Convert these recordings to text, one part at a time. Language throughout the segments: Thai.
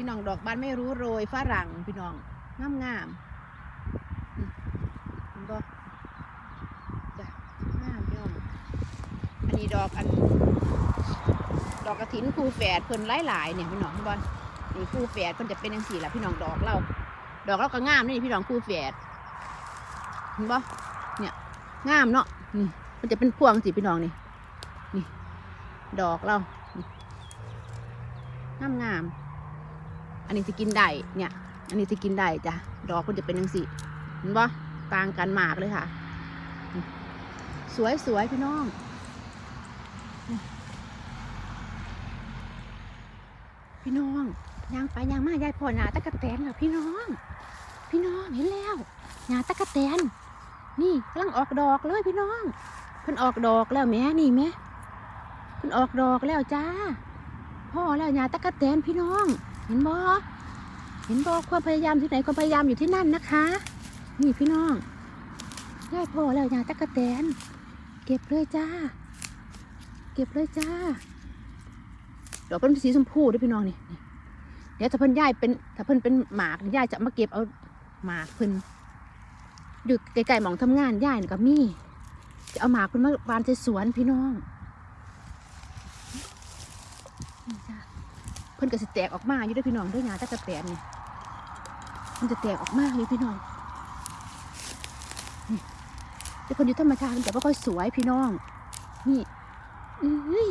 พี่น้องดอกบานไม่รู้โรยฝรั่งพี่น้องงามงามๆอืมเห็นบ่จ้ะงามพี่น้องอันนี้ดอกอัน ดอกกระถินคู่แฝดเพิ่นหลายๆเนี่ยพี่น้องเห็นบ่นี่คู่แฝดเพิ่นจะเป็นจังซี่ละพี่น้องดอกเรา ดอกเราก็งามนี่พี่น้องคู่แฝดเห็นบ่เนี่ยงามเนาะนี่มันจะเป็นพวงสิพี่น้องนี่นี่ ดอกเรางามงาม อันนี้จะกินได้เนี่ย อันนี้จะกินได้จ้ะดอกมันจะเป็นจังซี่เห็นบ่ต่างกันมากเลยค่ะ สวยสวยพี่น้องพี่น้องย่างไปย่างมายายพ่อหนาตะกะแตนค่ะพี่น้อง พี่น้องเห็นแล้วหนาตะกะแตนนี่กำลังออกดอกเลยพี่น้องเพิ่นออกดอกแล้วแม่นี่แม่เพิ่นออกดอกแล้วจ้าพ่อแล้วหนาตะกะแตนพี่น้อง เห็นบ่เห็นบ่ความพยายามที่ไหนความพยายามอยู่ที่นั่นนะคะ นี่พี่น้องยายพ่อแล้วหนาตะกะแตน เก็บเลยจ้า เก็บเลยจ้าดอกเป็นสีชมพูด้วยพี่น้องนี่เดี๋ยวถ้าเพิ่นย่ายเป็นถ้าเพิ่นเป็นหมากย่ายจะมาเก็บเอาหมากเพิ่นอยู่ไกลๆหมองทำงานย่ายนี่ก็มีจะเอาหมากเพิ่นมาบานใส่สวนพี่น้องนี่จ้ะ เพิ่นก็สิแตกออกมาอยู่ด้วยพี่น้องด้วยงาตะกะแตนนี่มันจะแตกออกมาเลยพี่น้องนี่แต่เพิ่นอยู่ธรรมชาติมันจะไม่ค่อยสวยพี่น้อง นี่เอ้ย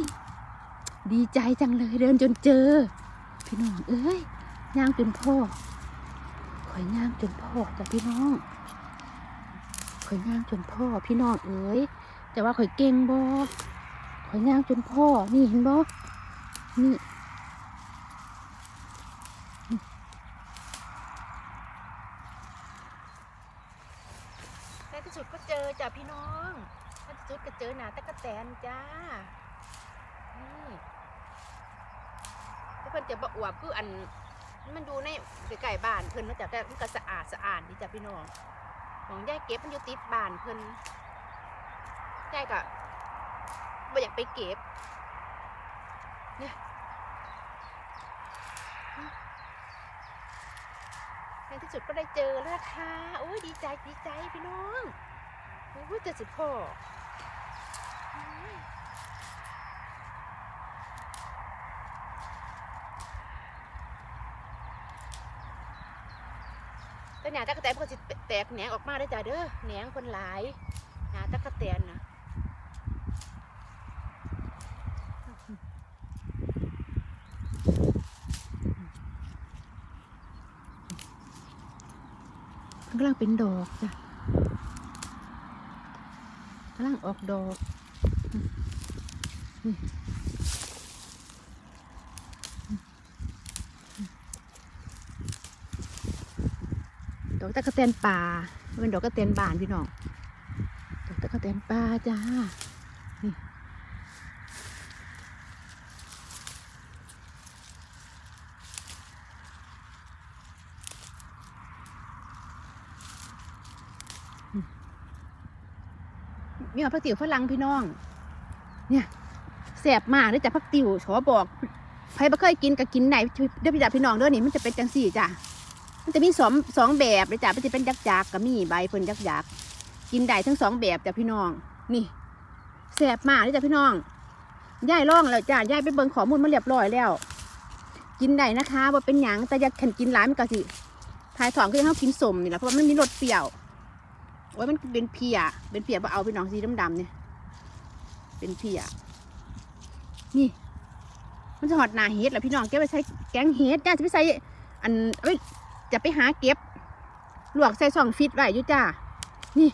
ดีใจจังเลยเดินจนเจอ พี่น้อง เอ้ยย่างจนพ่อข่อยย่างจนพ่อจ้ะพี่น้องข่อยย่างจนพ่อพี่น้องเอ้ยแต่ว่าข่อยเก่งบ่ข่อยย่างจนพ่อนี่เห็นบ่นี่ที่สุดก็เจ อจ้ะพี่น้องในทีจุดก็เจอหนาตะกะแตนจ้า นี่แล้วเพิ่นจะบอวบคืออัน มันอยู่ในไก่บ้านเพิ่นนาะจ้ะแต่มันก็สะอาดสะอาดดีจ้ะพี่น้อง ของยายเก็บมันอยู่ติดบ้านเพิ่นยายก็บ่อยากไปเก็บ เนี่ยในที่สุดก็ได้เจอแล้วนะคะโอ้ยดีใจดีใจพี่น้อง โอ้ยเจอสิพ่อแต่หนาตะกะแตนมันก็สิแตกแหนงออกมาได้จ้ะเด้อแหนงคนหลายหนาตะกะแตนนะกำลังเป็นดอกจ้ะ กำลังออกดอกดอกตะกะแตนป่าเป็นดอกตะกะเตนบานพี่น้องดอกตะกะแตนป่าจ้า มีผักติ๋วฝรั่งพี่น้อง เนี่ยแสบมากเลยจ้ะผักติ๋วขอบอกใครไม่เคยกินก็กินไหนเด้อพี่จ้ะพี่น้องเด้อนี่มันจะเป็นจังสี่จ้ะมันจะมีสองสองแบบเลยจ้ะมันจะเป็นยักษ์ยักกับมีใบเพิ่นยักษ์ยักกินได้ทั้งสองแบบจ้ะพี่น้อง นี่แสบมากเลยจ้ะพี่น้องย่ายร่องแล้วจ้ะย่ายไปเบิ่งข้อมูลมาเรียบร้อยแล้ว กินได้นะคะว่าเป็นหยังแต่อยากขันกินหลายมันก็สิทายถองคือเขากินสมนี่แหละเพราะว่ามันมีรสเปรี้ยว โอ้ยมันเป็นเพียเป็นเพียบ่เอาพี่น้องสีดำๆเนี่ย เป็นเพียนี่ มันจะหอดนาเฮ็ดแหละพี่น้องแกไปใช้แกงเฮ็ดจ้าจะไปใส่อันเอาไว้จะไปหาเก็บลวกใส่ซองฟิตไว้อยู่จ้า นี่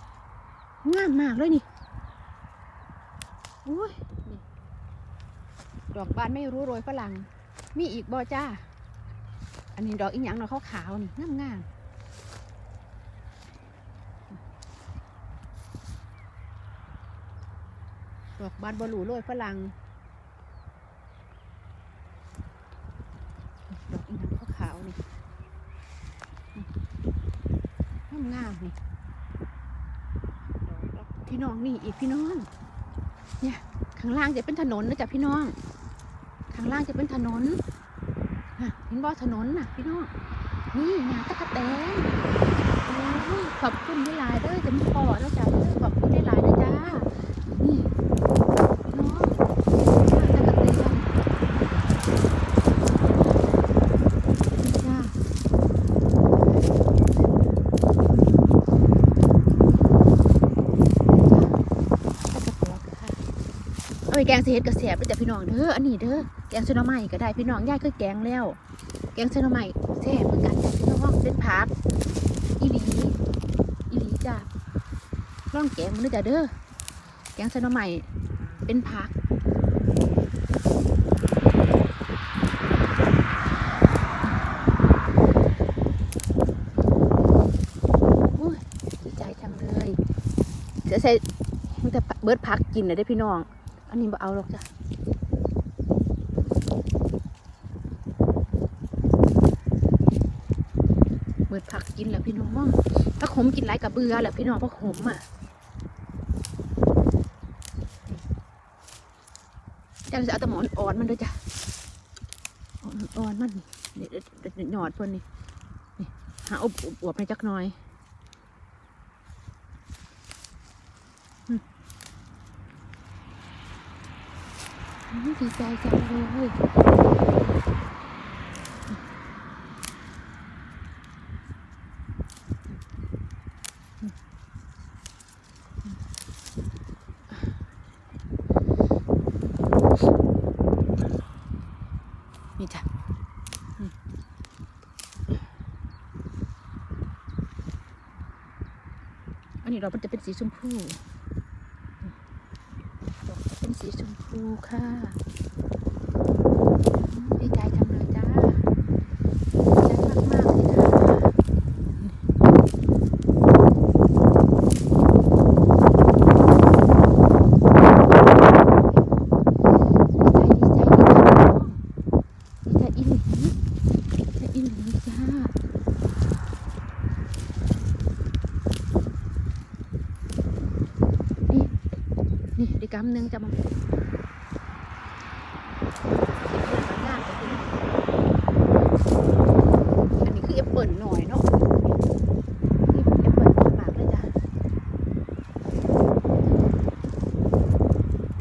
งามมากเลยนี่โอ้ยนี่ดอกบานไม่รู้โรยฝรั่งมีอีกบ่จ้า อันนี้ดอกอีหยังเนาะขาวๆนี่งามงามๆ ดอกบานบหลูโรยฝรั่งดอกอีหยังขาวๆนี่งามงามๆนี่พี่น้องนี่อีกพี่น้อง เนี่ยข้างล่างจะเป็นถนนนะจ๊ะพี่น้อง ข้างล่างจะเป็นถนนนะเห็นบ่ถนนน่ะ พี่น้อง นี่หนาตะกะแตนโอ้ยขอบคุณที่หลายเด้อจะมีพอแล้วจ้าขอบคุณที่หลายเด้อจ้านี่พี่น้องหนาตะกะแตนนี่จ้าตะกะแตนค่ะเอาไป แกงเสียดกระแสบด้วยจ้ะพี่น้องเด้ออันนี้เด้อแกงเสนอใหม่ก็ได้พี่น้องย่ายก็แกงแล้ว แกงเส้นหน่อไม้แซ่บเหมือนกันพี่น้องเป็นผักอีหลีอีหลีจ้ะลองแกงมันด้วยจ้ะเด้อแกงเส้นหน่อไม้เป็นผักอุ้ยใจจังเลยจะใส่มันจะเบิดผักกินเลยได้พี่น้อง อันนี้บ่เอาหรอกจ้ะเบิดผักกินแล้วพี่น้องผักขมกินไรกับเบื่อแหละพี่น้องผักขมอะจ้าจะเอาต่หมอนอ่อนมันด้วยจ้ะอ่อนมันนี่หยอดพิ่นนี่หาอบอบอวบให้จักหน่อยอืมอืม ดีใจจังเลยนี่จ้ะอันนี้เรามันจะเป็นสีชมพูอืมดอกจะเป็น สีชมพูค่ะอืมดีใจจังเลยจ้าดีใจมากๆเลยค่ะดีใจดีใจดีใจดีใจอีหลีดีใจอีหลีจ้า นี่ นี่ดีกำหนึ่งจะมาอันนี้คือแอปเปิลหน่อยเนาะนี่แอปเปิลหน่อยมากเลยจ้ะ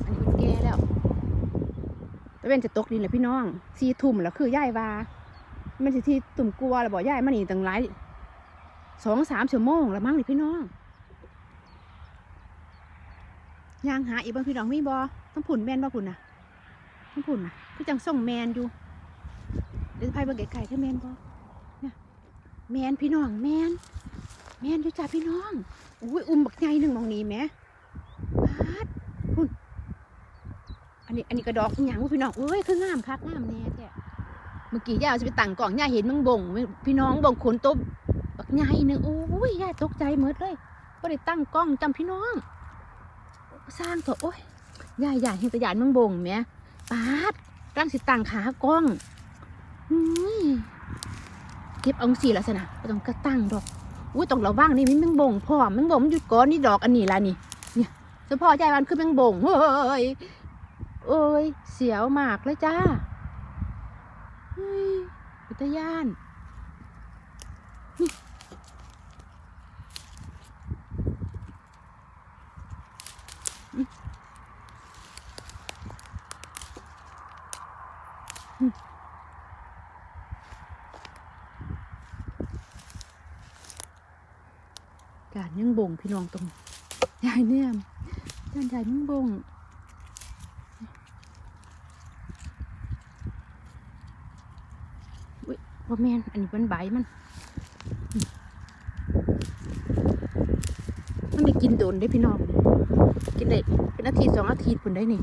อันนี้มันแก่แล้วแต่เป็นจะตกดินแหละพี่น้องสีทุ่มแล้วคือย่ายวามันสิที่ตุ่มกลัวแล้วบอกย่ายมันนี่ตั้งหลายสองสามชั่วโมงแล้วมั้งนี่พี่น้อง ยางหาอีกบ้างพี่น้องมีบอต้องผุนแมนบ่ผุนน่ะต้องผุนน่ะคือจังส่งแมนอยู่เดี๋ยวจะพายเบิ่งไก่ๆถ้าแมนบ่เนี่ยแมนพี่น้องแมนแมนอยู่จ้าพี่น้องอุ้ยอุ้มบักใหญ่หนึ่งมองนี้แหมปาดพุ่นอันนี้อันนี้กระดอกอหย่างวะพี่น้องเอ้ยคืองามคักงามแน่แท้เมื่อกี้ย่าเอาจะไปตั้งกล่องย่าเห็นมึงบ่งพี่น้องบ่งขนโตบักใหญ่หนึ่งโอ้ยย่าตกใจหมดเลยก็ได้ตั้งกล้องจำพี่น้อง สร้างเถอะโอ้ยยายใหญ่เห็นแตะยานเมืองบงแหมปาดร่างสิตังขากล้องอุ้ยเก็บเอาสีลักษณะบ่ต้องกระตั้งดอกอุ้ยต้องระวังนี่มีแมงบงพ่อแมงบงมันหยุดก้อนนี่ดอกอันนี้ละนี่เนี่ยเฉพาะยายวันคือแมงบงเฮ้ยเอ้ยเสียวมากเลยจ้าเฮ้ยอุทยานการยังบงพี่น้องตรงยายเนี่ยด้านยายยังบงอุ้ยว่าแมนอันนี้เป็นใบมัน มันได้กินโดนได้พี่น้อง กินได้เป็นอาทิตย์สองอาทิตย์ผลได้นี่